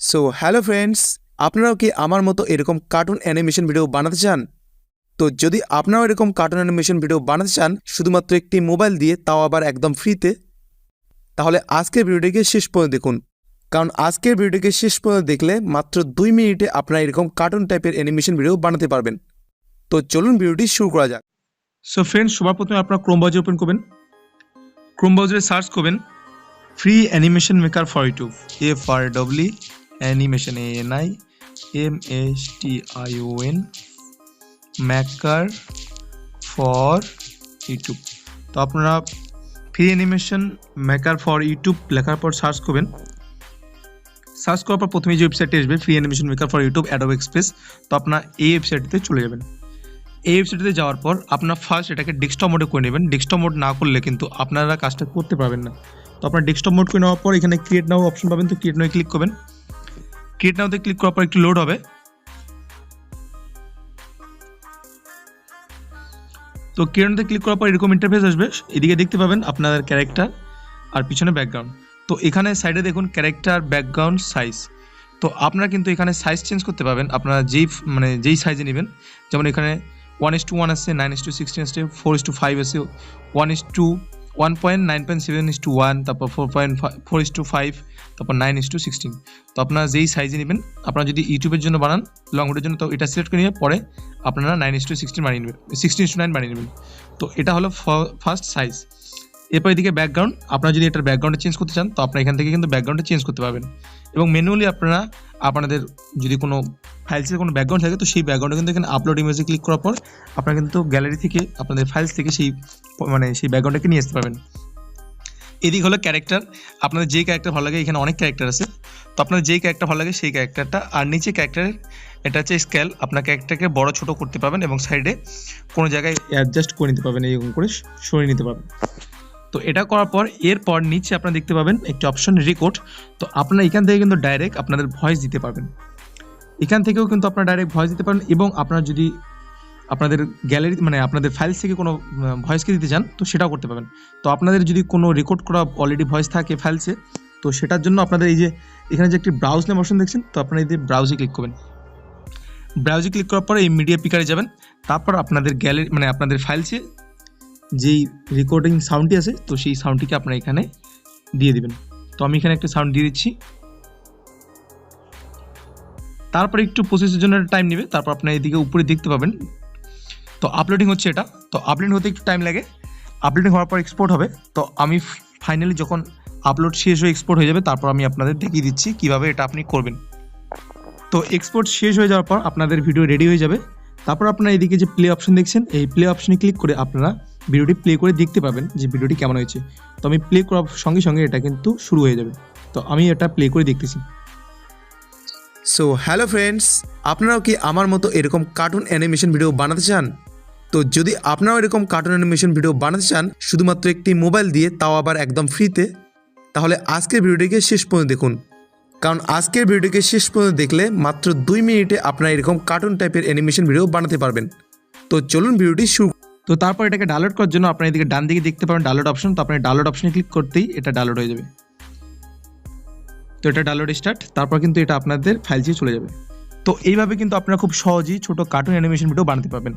So hello friends আপনারাও কি আমার মতো এরকম কার্টুন অ্যানিমেশন ভিডিও বানাতে চান? তো যদি আপনারাও এরকম কার্টুন অ্যানিমেশন ভিডিও বানাতে চান, শুধুমাত্র একটি মোবাইল দিয়ে, তাও আবার একদম ফ্রিতে তাহলে আজকের ভিডিওটিকে শেষ পর্যন্ত দেখুন। কারণ আজকের ভিডিওটিকে শেষ পর্যন্ত দেখলে মাত্র দুই মিনিটে আপনারা এরকম কার্টুন টাইপের অ্যানিমেশন ভিডিও বানাতে পারবেন। তো চলুন ভিডিওটি শুরু করা যাক। সো ফ্রেন্ডস সবার প্রথমে আপনারা ক্রোম ব্রাউজার ওপেন করবেন। ক্রোম ব্রাউজারে সার্চ করবেন free animation maker for YouTube F R W animation A N I M S T I O N maker for YouTube. তো আপনারা free animation maker for YouTube লেখার পর search করবেন। Search করার পর প্রথমে যে ওয়েবসাইটে আসবে, free animation maker for YouTube Adobe Express তো আপনার এই ওয়েবসাইটটিতে চলে যাবেন। এই ওয়েবসাইটে যাওয়ার পর আপনার ফার্স্ট এটাকে ডেস্কটপ মোডে করে নেবেন। ডেস্কটপ মোড না করলে কিন্তু আপনারা কাজটা করতে পারবেন না। তো আপনার ডেস্কটপ মোড করে নেওয়ার পর এখানে ক্রিয়েট নাও অপশন পাবেন। তো ক্রিয়েট নাও ক্লিক করবেন। ক্রিয়েট নাওতে ক্লিক করার পর একটু লোড হবে। তো ক্রিয়েটতে ক্লিক করার পর এরকম ইন্টারফেস আসবে। এদিকে দেখতে পাবেন আপনাদের ক্যারেক্টার আর পিছনে ব্যাকগ্রাউন্ড তো এখানে সাইডে দেখুন ক্যারেক্টার ব্যাকগ্রাউন্ড সাইজ তো আপনারা কিন্তু এখানে সাইজ চেঞ্জ করতে পারবেন। আপনারা যেই মানে যেই সাইজে নেবেন, যেমন এখানে ওয়ান ইস টু ওয়ান আছে নাইন ইস টু সিক্সটিন আছে ফোর ইস টু ফাইভ আছে one is to one point nine point seven is to one তারপর four point four is to five তারপর নাইন ইস টু সিক্সটিন তো আপনারা যেই সাইজে নেবেন, আপনারা যদি ইউটিউবের জন্য বানান লং রুটের জন্য, তো এটা সিলেক্ট করে নিয়ে পরে আপনারা নাইন ইস টু সিক্সটিন বানিয়ে নেবেন সিক্সটিন ইস টু নাইন বানিয়ে নেবেন। তো এটা হলো ফার্স্ট সাইজ এরপর এদিকে ব্যাকগ্রাউন্ড আপনারা যদি এটার ব্যাকগ্রাউন্ডে চেঞ্জ করতে চান, তো আপনারা এখান থেকে কিন্তু ব্যাকগ্রাউন্ডে চেঞ্জ করতে পারবেন। এবং ম্যানুয়ালি আপনারা, আপনাদের যদি কোনো ফাইলসের কোনো ব্যাকগ্রাউন্ড থাকে, তো সেই ব্যাকগ্রাউন্ডে কিন্তু এখানে আপলোড ইমেজে ক্লিক করার পর, আপনারা কিন্তু গ্যালারি থেকে, আপনাদের ফাইলস থেকে সেই মানে সেই ব্যাকগ্রাউন্ডটাকে নিয়ে আসতে পারবেন। এদিক হলো ক্যারেক্টার আপনাদের যেই ক্যারেক্টার ভালো লাগে, এখানে অনেক ক্যারেক্টার আছে। তো আপনার যেই ক্যারেক্টার ভালো লাগে, সেই ক্যারেক্টারটা আর নিচে ক্যারেক্টারের এটা হচ্ছে স্কেল আপনার ক্যারেক্টারকে বড়, ছোট করতে পারবেন এবং সাইডে কোনো জায়গায় অ্যাডজাস্ট করে নিতে পারবেন, এরকম করে সরিয়ে নিতে পারবেন। তো এটা করার পর এরপর নিচে আপনারা দেখতে পাবেন একটি অপশন রেকর্ড তো আপনারা এখান থেকে কিন্তু ডাইরেক্ট আপনাদের ভয়েস দিতে পারবেন। এখান থেকেও কিন্তু আপনারা ডাইরেক্ট ভয়েস দিতে পারেন এবং আপনারা যদি আপনাদের গ্যালারি মানে আপনাদের ফাইলস থেকে কোনো ভয়েসকে দিতে চান, তো সেটাও করতে পারবেন। তো আপনাদের যদি কোনো রেকর্ড করা অলরেডি ভয়েস থাকে ফাইলসে তো সেটার জন্য আপনাদের এই যে, এখানে যে একটি ব্রাউজ নাম অপশন দেখছেন, তো আপনারা এই যে ব্রাউজে ক্লিক করবেন। ব্রাউজে ক্লিক করার পরে এই মিডিয়া পিকারে যাবেন। তারপর আপনাদের গ্যালারি মানে আপনাদের ফাইলসে যেই রেকর্ডিং সাউন্ডটি আছে, তো সেই সাউন্ডটিকে আপনারা এখানে দিয়ে দিবেন। তো আমি এখানে একটা সাউন্ড দিয়ে দিচ্ছি। তারপর একটু প্রসেসের জন্য টাইম নেবে, তারপর আপনার এদিকে উপরে দেখতে পাবেন। তো আপলোডিং হচ্ছে এটা। তো আপলোডিং হতে একটু টাইম লাগে। আপলোডিং হওয়ার পর এক্সপোর্ট হবে। তো আমি ফাইনালি যখন আপলোড শেষ হয়ে এক্সপোর্ট হয়ে যাবে, তারপর আমি আপনাদের দেখিয়ে দিচ্ছি কীভাবে এটা আপনি করবেন। তো এক্সপোর্ট শেষ হয়ে যাওয়ার পর আপনাদের ভিডিও রেডি হয়ে যাবে। তারপর আপনারা এদিকে যে প্লে অপশন দেখছেন, এই প্লে অপশনে ক্লিক করে আপনারা ভিডিওটি প্লে করে দেখতে পাবেন যে ভিডিওটি কেমন হয়েছে। তো আমি প্লে করার সঙ্গে সঙ্গে এটা কিন্তু শুরু হয়ে যাবে। তো আমি এটা প্লে করে দেখতেছি। সো হ্যালো ফ্রেন্ডস আপনারাও কি আমার মতো এরকম কার্টুন অ্যানিমেশন ভিডিও বানাতে চান? তো যদি আপনারাও এরকম কার্টুন অ্যানিমেশন ভিডিও বানাতে চান, শুধুমাত্র একটি মোবাইল দিয়ে, তাও আবার একদম ফ্রিতে তাহলে আজকের ভিডিওটিকে শেষ পর্যন্ত দেখুন। কারণ আজকের ভিডিওটিকে শেষ পর্যন্ত দেখলে মাত্র দুই মিনিটে আপনারা এরকম কার্টুন টাইপের অ্যানিমেশন ভিডিও বানাতে পারবেন। তো চলুন ভিডিওটি শুরু তো তারপর এটাকে ডাউনলোড করার জন্য আপনার এদিকে ডান দিকে দেখতে পাবেন ডাউনলোড অপশন তো আপনি ডাউনলোড অপশনে ক্লিক করতেই এটা ডাউনলোড হয়ে যাবে। তো এটা ডাউনলোড স্টার্ট তারপর কিন্তু এটা আপনাদের ফাইল চলে যাবে। তো এইভাবে কিন্তু আপনারা খুব সহজেই ছোট কার্টুন অ্যানিমেশন ভিডিও বানাতে পারবেন।